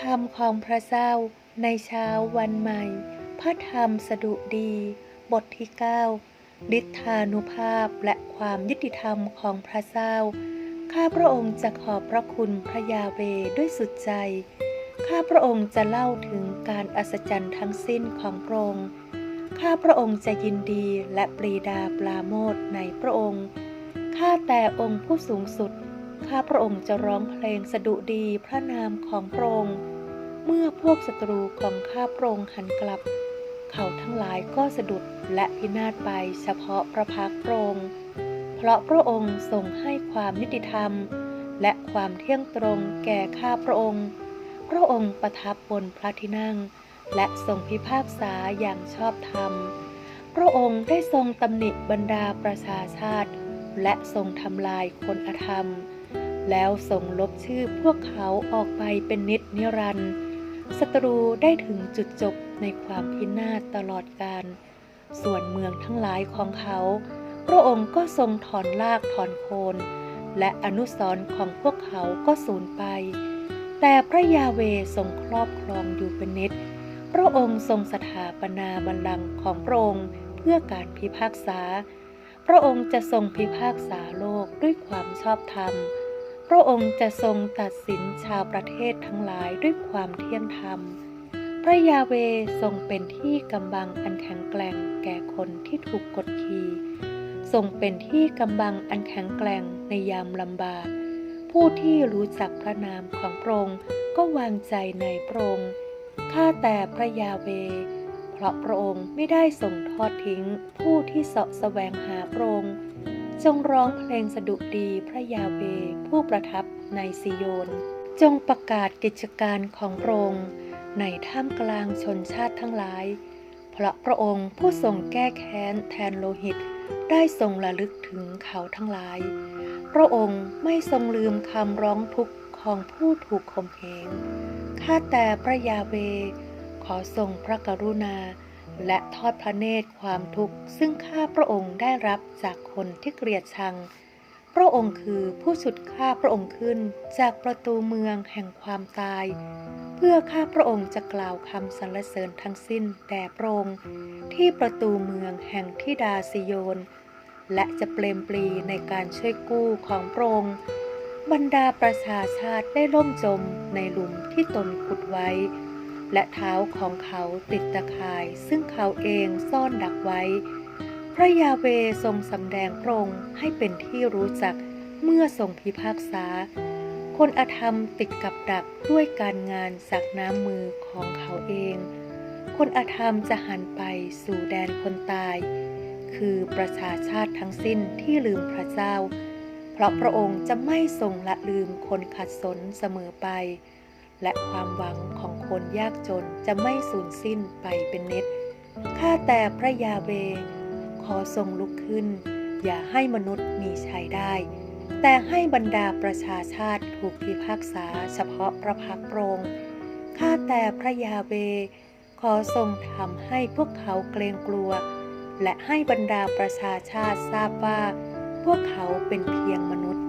คำของพระเจ้าในเช้าวันใหม่ พระธรรมสดุดี บทที่ 9 ฤทธานุภาพและความยุติธรรมของพระเจ้า ข้าพระองค์จะขอบพระคุณพระยาเวด้วยสุดใจ ข้าพระองค์จะเล่าถึงการอัศจรรย์ทั้งสิ้นของพระองค์ ข้าพระองค์จะยินดีและปรีดาปราโมทในพระองค์ ข้าแต่องค์ผู้สูงสุด ข้าพระองค์จะร้องเพลงสดุดีพระนามของพระองค์ เมื่อพวกศัตรูของข้าพระองค์หันกลับ เขาทั้งหลายก็สะดุดและพินาศไปเฉพาะพระพักพระองค์ เพราะพระองค์ทรงให้ความยุติธรรม และความเที่ยงตรงแก่ข้าพระองค์ พระองค์ประทับบนพระที่นั่ง และทรงพิพากษาอย่างชอบธรรม พระองค์ได้ทรงตำหนิบรรดาประชาชาติ และทรงทำลายคนอธรรม แล้วทรงลบชื่อพวกเขาออกไปเป็นนิจนิรันดร์ศัตรูได้ถึงจุดจบในความพินาศตลอดกาลส่วนเมืองทั้งหลายของเขา พระองค์ก็ทรงถอนรากถอนโคน และอนุสรของพวกเขาก็สูญไป แต่พระยาเวทรงครอบครองอยู่เป็นนิจพระองค์ทรงสถาปนาบัลลังก์ของพระองค์เพื่อการพิพากษา พระองค์จะทรงพิพากษาโลกด้วยความชอบธรรม พระองค์จะทรงตัดสินชาวประเทศทั้งหลายด้วยความเที่ยงธรรม พระยาเวทรงเป็นที่กำบังอันแข็งแกร่งแก่คนที่ถูกกดขี่ทรงเป็นที่กำบังอันแข็งแกร่งในยามลำบาก ผู้ที่รู้จักพระนามของพระองค์ก็วางใจในพระองค์ ข้าแต่พระยาเว เพราะพระองค์ไม่ได้ทรงทอดทิ้งผู้ที่เสาะแสวงหาพระองค์ จงร้องเพลงสดุดีพระยาเวผู้ประทับในซิโยน จงประกาศกิจการของพระองค์ในท่ามกลางชนชาติทั้งหลาย เพราะพระองค์ผู้ทรงแก้แค้นแทนโลหิต ได้ทรงระลึกถึงเขาทั้งหลาย พระองค์ไม่ทรงลืมคำร้องทุกข์ของผู้ถูกข่มเหง ข้าแต่พระยาเว ขอทรงพระกรุณา และทอดพระเนตรความทุกข์ ซึ่งข้าพระองค์ได้รับจากคนที่เกลียดชัง พระองค์คือผู้ฉุดข้าพระองค์ขึ้นจากประตูเมืองแห่งความตาย เพื่อข้าพระองค์จะกล่าวคำสรรเสริญทั้งสิ้นแด่พระองค์ที่ประตูเมืองแห่งทิดาซิโยน และจะเปลมปลีในการช่วยกู้ของพระองค์บรรดาประชาชาติได้ล่มจมในหลุมที่ตนขุดไว้ และเท้าของเขาติดตะข่าย ซึ่งเขาเองซ่อนดักไว้ พระยาเวทรงสำแดงพระองค์ให้เป็นที่รู้จักเมื่อทรงพิพากษา คนอธรรมติดกับดักด้วยการงานจากน้ำมือของเขาเอง คนอธรรมจะหันไปสู่แดนคนตาย คือประชาชาติทั้งสิ้นที่ลืมพระเจ้า เพราะพระองค์จะไม่ทรงละลืมคนขัดสนเสมอไป และความหวังของคนยากจนจะไม่สูญสิ้นไปเป็นนิด ข้าแต่พระยาเว ขอทรงลุกขึ้น อย่าให้มนุษย์มีชัยได้ แต่ให้บรรดาประชาชาติถูกพิพากษาเฉพาะพระพักตร์พรงข้าแต่พระยาเว ขอทรงทำให้พวกเขาเกรงกลัว และให้บรรดาประชาชาติทราบว่า พวกเขาเป็นเพียงมนุษย์